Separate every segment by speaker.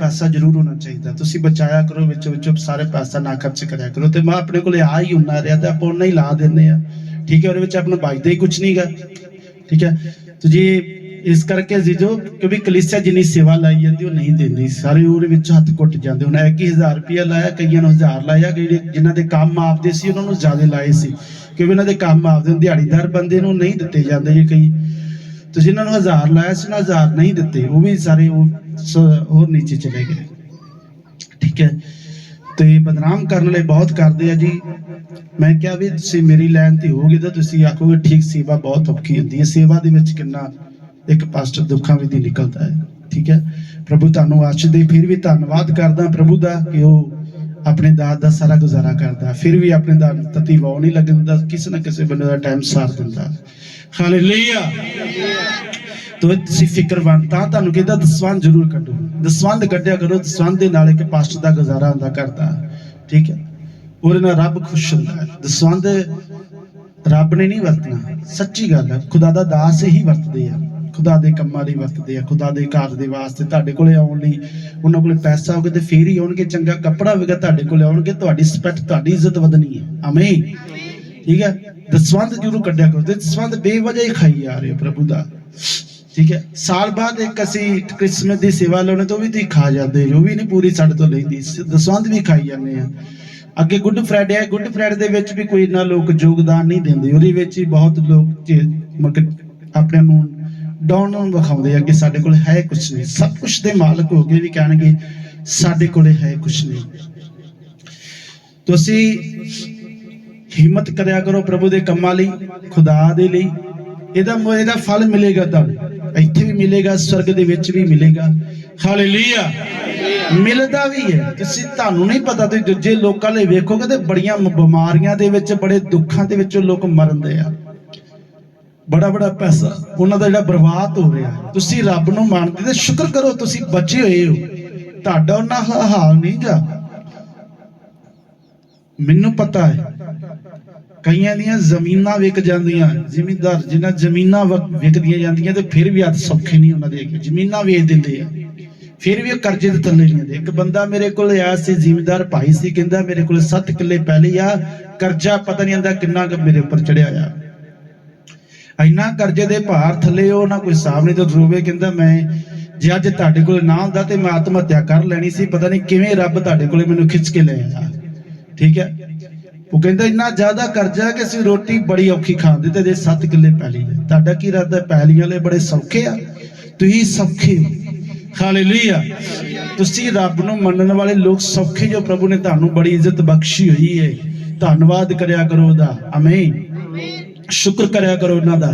Speaker 1: ਪੈਸਾ ਜ਼ਰੂਰ ਹੋਣਾ ਚਾਹੀਦਾ। ਤੁਸੀਂ ਬਚਾਇਆ ਕਰੋ, ਵਿੱਚ ਵਿੱਚੋਂ ਸਾਰੇ ਪੈਸਾ ਨਾ ਖਰਚ ਕਰਿਆ ਕਰੋ ਤੇ ਮੈਂ ਆਪਣੇ ਕੋਲੇ ਆ ਹੀ ਹੁੰਨਾ ਰਿਹਾ ਤੇ ਆਪਾਂ ਉਹਨਾਂ ਹੀ ਲਾ ਦਿੰਦੇ ਆ ਠੀਕ ਹੈ, ਉਹਦੇ ਵਿੱਚ ਆਪਣਾ ਬਚਦਾ ਹੀ ਕੁਝ ਨਹੀਂਗਾ ਠੀਕ ਹੈ, ਤੇ ਜੇ ਇਸ ਕਰਕੇ ਜੀਜੋ ਕਿਉਂਕਿ ਕਲੀਸਿਆ ਜਿੰਨੀ ਸੇਵਾ ਲਾਈ ਜਾਂਦੀ, ਉਹ ਨਹੀਂ ਦਿੰਦੀ। ਸਾਰੇ ਉਹਦੇ ਵਿੱਚ ਹੱਥ ਘੁੱਟ ਜਾਂਦੇ। ਹੁਣ 21000 ਰੁਪਇਆ ਲਾਇਆ, ਕਈਆਂ ਨੂੰ 1000 ਲਾਇਆ, ਜਿਹੜੇ ਜਿਨ੍ਹਾਂ ਦੇ ਕੰਮ ਆਪਦੇ ਸੀ, ਉਹਨਾਂ ਨੂੰ ਜ਼ਿਆਦਾ ਲਾਏ ਸੀ। ਕਿਉਂਕਿ ਉਹਨਾਂ ਦੇ ਕੰਮ ਆਪਦੇ ਦਿਹਾੜੀਦਾਰ ਬੰਦੇ ਨੂੰ ਨਹੀਂ ਦਿੱਤੇ ਜਾਂਦੇ ਜੇ ਕਈ ਤੇ ਜਿਨ੍ਹਾਂ ਨੂੰ 1000 ਲਾਇਆ ਸੀ ਨਾ 1000 ਨਹੀਂ ਦਿੱਤੇ, ਉਹ ਵੀ ਸਾਰੇ ਉਹ ਹੋਰ ਨੀਚੇ ਚਲੇ ਗਏ। ਠੀਕ ਹੈ। ਤੇ ਬਦਨਾਮ ਕਰਨ ਲਈ ਬਹੁਤ ਕਰਦੇ ਆ ਜੀ। ਮੈਂ ਕਿਹਾ ਵੀ ਤੁਸੀਂ ਮੇਰੀ ਲਾਈਨ ਤੇ ਹੋਗੇ ਤਾਂ ਤੁਸੀਂ ਆਖੋਗੇ ਠੀਕ, ਸੇਵਾ ਬਹੁਤ ਔਖੀ ਹੁੰਦੀ ਹੈ। ਸੇਵਾ ਦੇ ਵਿੱਚ ਕਿੰਨਾ ਇੱਕ ਪਾਸਟਰ ਦੁੱਖਾਂ ਵਿੱਚ ਨਿਕਲਦਾ ਹੈ। ਠੀਕ ਹੈ। ਪ੍ਰਭੂ ਤੁਹਾਨੂੰ ਆਸ਼ੀਸ਼ ਦੇ, ਫਿਰ ਵੀ ਧੰਨਵਾਦ ਕਰਦਾ ਪ੍ਰਭੂ ਦਾ ਕਿ ਉਹ ਆਪਣੇ ਦਾਤ ਦਾ ਸਾਰਾ ਗੁਜ਼ਾਰਾ ਕਰਦਾ, ਫਿਰ ਵੀ ਆਪਣੇ ਦਾਤ ਤਤੀ ਵਾਉ ਨਹੀਂ ਲੱਗਣ ਕਿਸੇ ਨਾ ਕਿਸੇ ਬੰਦੇ ਦਾ ਟਾਈਮ ਸਾਰ ਦਿੰਦਾ। ਹਾਲੇਲੂਇਆ ਤੋ ਤੁਸੀਂ ਫਿਕਰਵੰਤ ਤਾਂ ਤੁਹਾਨੂੰ ਕਹਿੰਦਾ ਦਸਵੰਦ ਜ਼ਰੂਰ ਕੱਢੋ। ਦਸਵੰਦ ਕੱਢਿਆ ਕਰੋ ਦਸਵੰਦ ਦੇ ਨਾਲ ਇੱਕ ਪਾਸਟਰ ਦਾ ਗੁਜ਼ਾਰਾ ਹੁੰਦਾ ਕਰਦਾ। ਠੀਕ ਹੈ? ਉਹਦੇ ਨਾਲ ਰੱਬ ਖੁਸ਼ ਹੁੰਦਾ ਹੈ। ਦਸਵੰਦ ਰੱਬ ਨੇ ਨਹੀਂ ਵਰਤਣਾ। ਸੱਚੀ ਗੱਲ ਹੈ, ਖੁਦਾ ਦਾ ਦਾਸ ਹੀ ਵਰਤਦੇ ਆ। ਖੁਦਾ ਦੇ ਕੰਮਾਂ ਲਈ ਵਰਤਦੇ ਆ, ਖੁਦਾ ਦੇ ਘਰ ਦੇ ਵਾਸਤੇ ਤੁਹਾਡੇ ਕੋਲੇ ਆਉਣ ਲਈ, ਉਹਨਾਂ ਕੋਲੇ ਪੈਸਾ ਹੋਵੇ ਤੇ ਫੇਰ ਹੀ ਆਉਣਗੇ, ਚੰਗਾ ਕੱਪੜਾ ਹੋਵੇਗਾ ਤੁਹਾਡੇ ਕੋਲੇ ਆਉਣਗੇ, ਤੁਹਾਡੀ ਸਪੈਕਟ, ਤੁਹਾਡੀ ਇੱਜ਼ਤ ਵਧਣੀ ਹੈ। ਆਮੀਨ। ਠੀਕ ਹੈ? ਦਸਵੰਦ ਜ਼ਰੂਰ ਕੱਢਿਆ ਕਰੋ, ਤੇ ਦਸਵੰਦ ਬੇਵਜ੍ਹਾ ਹੀ ਖਾਈ ਜਾ ਰਹੇ ਪ੍ਰਭੂ ਦਾ। ਠੀਕ ਹੈ? ਸਾਲ ਬਾਅਦ ਇੱਕ ਅਸੀਂ ਕ੍ਰਿਸਮਸ ਦੀ ਸੇਵਾ ਲਾਉਣੇ ਤੋਂ ਵੀ ਤੁਸੀਂ ਖਾ ਜਾਂਦੇ ਜੋ ਵੀ ਨਹੀਂ ਪੂਰੀ ਸਾਡੇ ਤੋਂ ਲੈਂਦੀ। ਦਸਵੰਦ ਵੀ ਖਾਈ ਜਾਂਦੇ ਆ। ਅੱਗੇ ਗੁੱਡ ਫਰਾਈਡੇ ਹੈ ਗੁੱਡ ਫਰਾਈਡੇ ਦੇ ਵਿੱਚ ਵੀ ਕੋਈ ਇੰਨਾ ਲੋਕ ਯੋਗਦਾਨ ਨਹੀਂ ਦਿੰਦੇ, ਉਹਦੇ ਵਿੱਚ ਹੀ ਬਹੁਤ ਲੋਕ ਮਤਲਬ ਆਪਣੇ ਨੂੰ ਡਾਊਨ ਨੂੰ ਵਿਖਾਉਂਦੇ ਆ ਕਿ ਸਾਡੇ ਕੋਲ ਹੈ ਕੁਝ ਨਹੀਂ। ਸਭ ਕੁਝ ਦੇ ਮਾਲਕ ਹੋ ਕੇ ਵੀ ਕਹਿਣਗੇ, ਸਾਡੇ ਕੋਲੇ ਹੈ ਕੁਝ ਨਹੀਂ। ਤੁਸੀਂ ਹਿੰਮਤ ਕਰਿਆ ਕਰੋ ਪ੍ਰਭੂ ਦੇ ਕੰਮਾਂ ਲਈ, ਖੁਦਾ ਦੇ ਲਈ। ਇਹਦਾ ਇਹਦਾ ਫਲ ਮਿਲੇਗਾ ਤੁਹਾਨੂੰ। ਇੱਥੇ ਵੀ ਮਿਲੇਗਾ, ਸਵਰਗ ਦੇ ਵਿੱਚ ਵੀ ਮਿਲੇਗਾ। ਹਾਲੇਲੂਇਆ ਮਿਲਦਾ ਵੀ ਹੈ। ਤੁਸੀਂ ਤੁਹਾਨੂੰ ਨਹੀਂ ਪਤਾ, ਤੁਸੀਂ ਦੂਜੇ ਲੋਕਾਂ ਲਈ ਵੇਖੋਗੇ ਤੇ ਬੜੀਆਂ ਬਿਮਾਰੀਆਂ ਦੇ ਵਿੱਚ, ਬੜੇ ਦੁੱਖਾਂ ਦੇ ਵਿੱਚ ਉਹ ਲੋਕ ਮਰਨਦੇ ਆ। ਬੜਾ ਬੜਾ ਪੈਸਾ। ਉਹਨਾਂ ਦਾ ਜਿਹੜਾ ਬਰਬਾਦ ਹੋ ਰਿਹਾ ਤੁਸੀਂ ਰੱਬ ਨੂੰ ਮੰਨਦੇ ਤੇ ਸ਼ੁਕਰ ਕਰੋ ਤੁਸੀਂ ਬਚੇ ਹੋਏ ਹੋ। ਤੁਹਾਡਾ ਉਹਨਾਂ ਹਾ- ਹਾਲ ਨਹੀਂਗਾ ਮੈਨੂੰ ਪਤਾ ਹੈ, ਕਈਆਂ ਦੀਆਂ ਜ਼ਮੀਨਾਂ ਵਿਕ ਜਾਂਦੀਆਂ। ਜ਼ਿਮੀਂਦਾਰ ਜਿਨ੍ਹਾਂ ਜ਼ਮੀਨਾਂ ਵਿਕਦੀਆਂ ਜਾਂਦੀਆਂ ਤੇ ਫਿਰ ਵੀ ਹੱਥ ਸੌਖੇ ਨਹੀਂ ਉਹਨਾਂ ਦੇ ਹੈਗੇ। ਜ਼ਮੀਨਾਂ ਵੇਚ ਦਿੰਦੇ ਆ, ਫਿਰ ਵੀ ਉਹ ਕਰਜ਼ੇ ਦੇ ਥੱਲੇ ਨਹੀਂ ਆਉਂਦੇ। ਇੱਕ ਬੰਦਾ ਮੇਰੇ ਕੋਲ ਆਇਆ ਸੀ, ਜ਼ਿਮੀਂਦਾਰ ਭਾਈ ਸੀ, ਕਹਿੰਦਾ ਮੇਰੇ ਕੋਲ 7 ਕਿੱਲੇ ਪਹਿਲੇ ਆ। ਕਰਜ਼ਾ ਪਤਾ ਨਹੀਂ ਆਂਦਾ ਕਿੰਨਾ ਕੁ ਮੇਰੇ ਉੱਪਰ ਚੜਿਆ ਆ। ਇੰਨਾ ਕਰਜ਼ੇ ਦੇ ਭਾਰ ਥੱਲੇ ਉਹ ਨਾ ਕੋਈ ਹਿਸਾਬ ਨਹੀਂ ਤੇ ਰੋਵੇ, ਕਹਿੰਦਾ ਮੈਂ ਜੇ ਅੱਜ ਤੁਹਾਡੇ ਕੋਲ ਨਾ ਹੁੰਦਾ ਤੇ ਮੈਂ ਆਤਮ ਹੱਤਿਆ ਕਰ ਲੈਣੀ ਸੀ, ਪਤਾ ਨਹੀਂ ਕਿਵੇਂ ਰੱਬ ਤੁਹਾਡੇ ਕੋਲੇ ਮੈਨੂੰ ਖਿੱਚ ਕੇ ਲੈ ਆਇਆ ਠੀਕ ਹੈ? ਉਹ ਕਹਿੰਦਾ ਇੰਨਾ ਜ਼ਿਆਦਾ ਕਰਜ਼ਾ ਕਿ ਅਸੀਂ ਰੋਟੀ ਬੜੀ ਔਖੀ ਖਾਂਦੇ ਤੇ ਜੇ 7 ਕਿੱਲੇ ਪੈਲੀ ਹੈ ਤੁਹਾਡਾ ਕੀ ਇਰਾਦਾ? ਪੈਲੀਆਂ ਵਾਲੇ ਬੜੇ ਸੌਖੇ ਆ। ਤੁਸੀਂ ਸੌਖੇ ਹੋ। ਹਾਲੇਲੂਇਆ। ਤੁਸੀਂ ਰੱਬ ਨੂੰ ਮੰਨਣ ਵਾਲੇ ਲੋਕ ਸੌਖੇ ਜੋ ਪ੍ਰਭੂ ਨੇ ਤੁਹਾਨੂੰ ਬੜੀ ਇੱਜ਼ਤ ਬਖਸ਼ੀ ਹੋਈ ਹੈ ਧੰਨਵਾਦ ਕਰਿਆ ਕਰੋ ਉਹਦਾ। ਆਮੀਨ। ਸ਼ੁਕਰ ਕਰਿਆ ਕਰੋ ਉਹਨਾਂ ਦਾ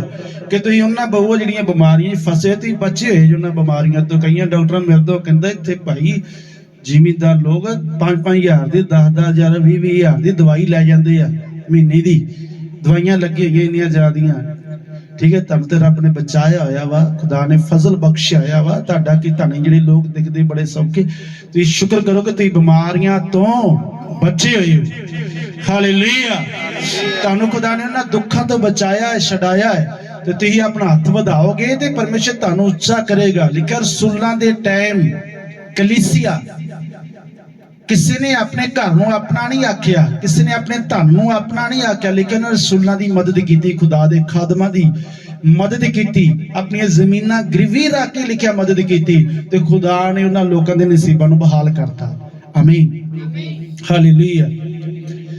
Speaker 1: ਕਿ ਤੁਸੀਂ ਉਹਨਾਂ ਬਹੁ ਜਿਹੜੀਆਂ ਬਿਮਾਰੀਆਂ 'ਚ ਫਸੇ ਤੁਸੀਂ ਬਚੇ ਹੋਏ ਜੋ ਬਿਮਾਰੀਆਂ ਤੋਂ। ਕਈਆਂ ਡਾਕਟਰਾਂ ਮੇਰੇ ਤੋਂ ਕਹਿੰਦਾ ਇੱਥੇ ਭਾਈ ਜ਼ਿਮੀਂਦਾਰ ਲੋਕ 5-5000 ਦੀ 10-10000 20-20000 ਦੀ ਦਵਾਈ ਲੈ ਜਾਂਦੇ ਆ ਮਹੀਨੇ ਦੀ। ਦਵਾਈਆਂ ਲੱਗੀ ਹੋਈਆਂ ਇੰਨੀਆਂ ਜ਼ਿਆਦੀਆਂ। ਠੀਕ ਹੈ ਤੁਹਾਨੂੰ ਤੇ ਰੱਬ ਨੇ ਬਚਾਇਆ ਹੋਇਆ ਵਾ, ਖੁਦਾ ਨੇ ਫਜ਼ਲ ਬਖਸ਼ਿਆ ਵਾ। ਤੁਹਾਡਾ ਕੀ ਤੁਹਾਨੂੰ ਜਿਹੜੇ ਲੋਕ ਦਿਖਦੇ ਬੜੇ ਸੌਖੇ। ਤੁਸੀਂ ਸ਼ੁਕਰ ਕਰੋ ਕਿ ਤੁਸੀਂ ਬਿਮਾਰੀਆਂ ਤੋਂ ਬਚੇ ਹੋਏ ਹੋ। ਹਾਲੇਲੂਇਆ। ਤੁਹਾਨੂੰ ਖੁਦਾ ਨੇ ਉਹਨਾਂ ਦੁੱਖਾਂ ਤੋਂ ਬਚਾਇਆ ਹੈ ਛਡਾਇਆ ਹੈ। ਤੇ ਤੁਸੀਂ ਆਪਣਾ ਹੱਥ ਵਧਾਓਗੇ ਤੇ ਪਰਮੇਸ਼ਰ ਤੁਹਾਨੂੰ ਉੱਚਾ ਕਰੇਗਾ। ਲਿਖਿਆ ਰਸੂਲਾਂ ਦੇ ਟਾਈਮ ਕਲੀਸਿਆ। ਕਿਸੇ ਨੇ ਆਪਣੇ ਘਰ ਨੂੰ ਆਪਣਾ ਨਹੀਂ ਆਖਿਆ ਕਿਸੇ ਨੇ ਆਪਣੇ ਧਨ ਨੂੰ ਆਪਣਾ ਨਹੀਂ ਆਖਿਆ ਲੇਕਿਨ ਰਸੂਲਾਂ ਦੀ ਮਦਦ ਕੀਤੀ ਖੁਦਾ ਦੇ ਖਾਦਮਾਂ ਦੀ ਮਦਦ ਕੀਤੀ ਆਪਣੀਆਂ ਜ਼ਮੀਨਾਂ ਗਰੀਵੀ ਰੱਖ ਕੇ ਲਿਖਿਆ ਮਦਦ ਕੀਤੀ ਤੇ ਖੁਦਾ ਨੇ ਉਹਨਾਂ ਲੋਕਾਂ ਦੇ ਨਸੀਬਾਂ ਨੂੰ ਬਹਾਲ ਕਰਤਾ। ਆਮੀਨ। ਹਾਲੇਲੂਇਆ।